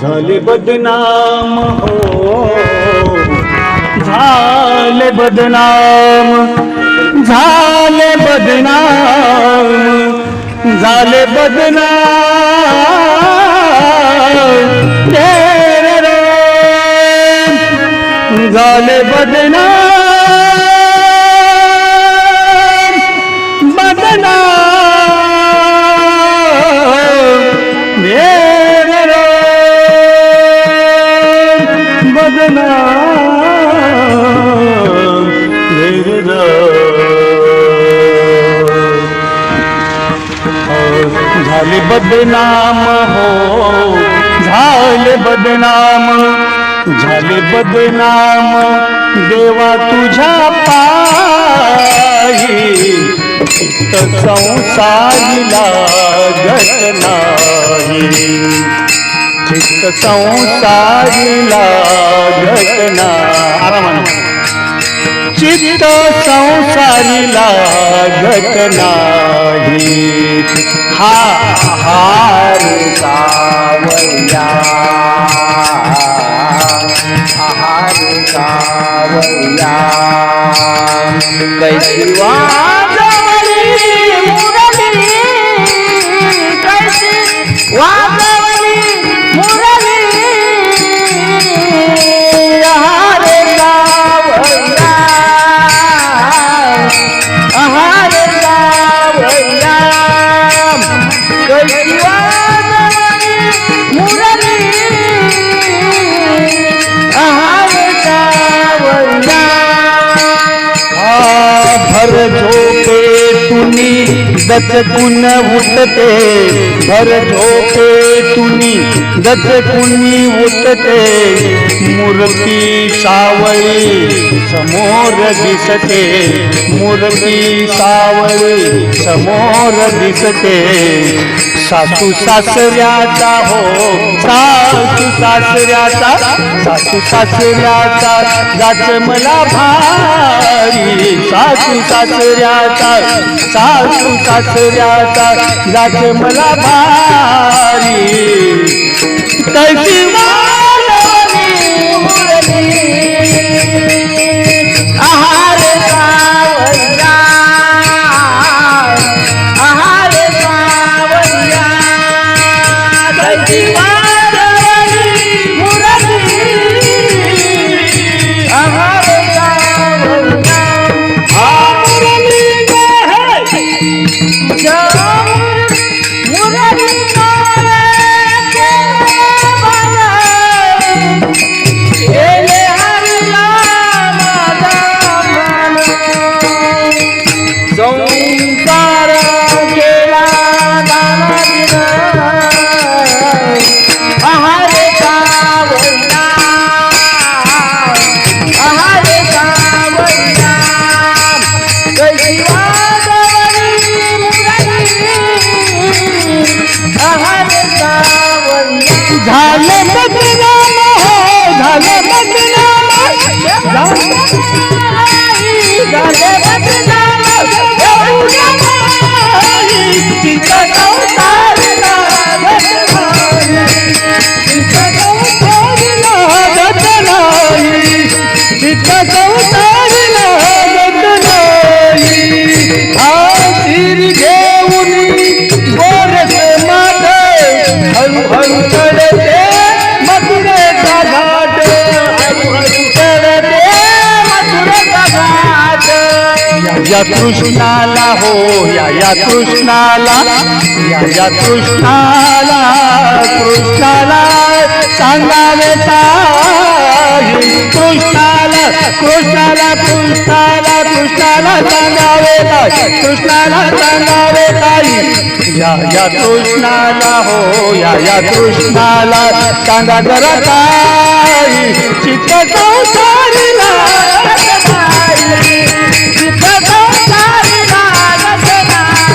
झाले बदनाम हो. झाले बदनाम झाले बदनाम झाले बदनाम. झाले बदनाम. झाले बदनाम हो। झाले बदनाम। झाले बदनाम। देवा तुझ्या पायी संसारीला घटना नाही. चित्त संसारीला चित्त संसारी लागत नाही. हा हार सावया हार सावया कैसी वाजवली मुरली कैसी वा दचकुन उठते भर झोपे तुनी दचकुनी उठते. मूर्ती सावळी समोर दिसते मूर्ती सावळी समोर दिसते. सासू सासऱ्याचा हो. सासू सासऱ्याचा सासू सासऱ्याचा जात मला भारी. सासू सासऱ्याचा सासू सासऱ्याचा जात मला भारी. तशी या कृष्णाला हो या या कृष्णाला या या कृष्णाला कृष्णाला सांगावे कृष्णाला कृष्णाला कृष्णाला कृष्णाला सांगावे कृष्णाला सांगावे ताई. या या कृष्णाला हो या या कृष्णाला सांगा जरा ताई. चित्त संसारीला चित्त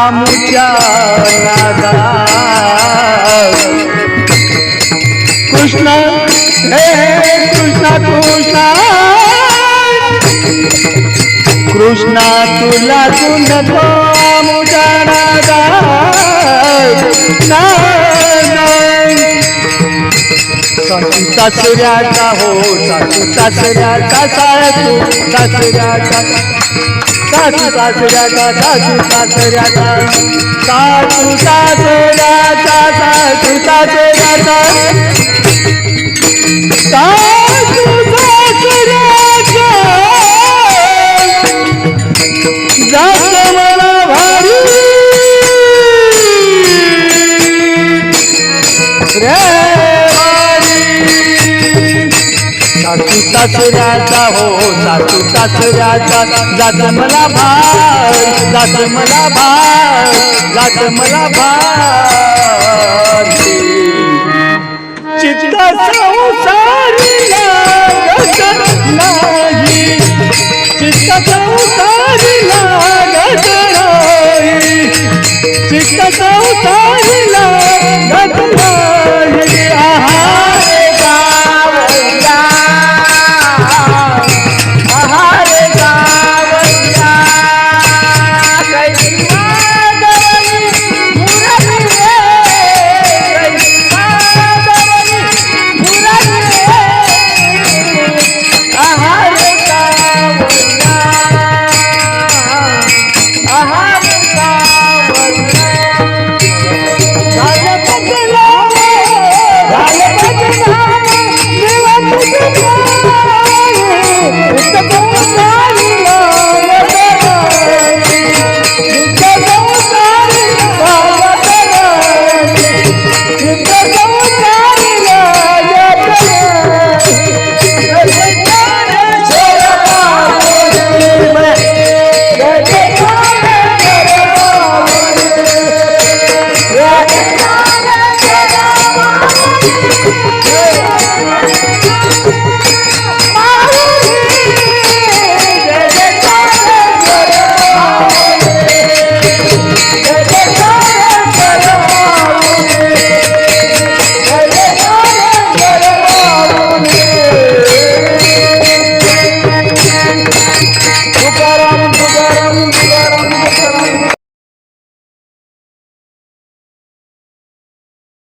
आमुच्या कृष्ण हे कृष्ण कृष्ण कृष्णा तुला गुणको आमुच्या सासू सासऱ्याचा हो सासू सासऱ्याचा सासू सासऱ्याचा. सासू सासऱ्याचा सासू सासऱ्याचा सासू सासऱ्याचा सासू सासऱ्याचा. सासऱ्याचा हो सासू सासऱ्याचा. जात मला भार जात मला भार जात मला भार. चित्त संसारी लागत नाही. चित्त संसारी लागत नाही. चित्त संसारी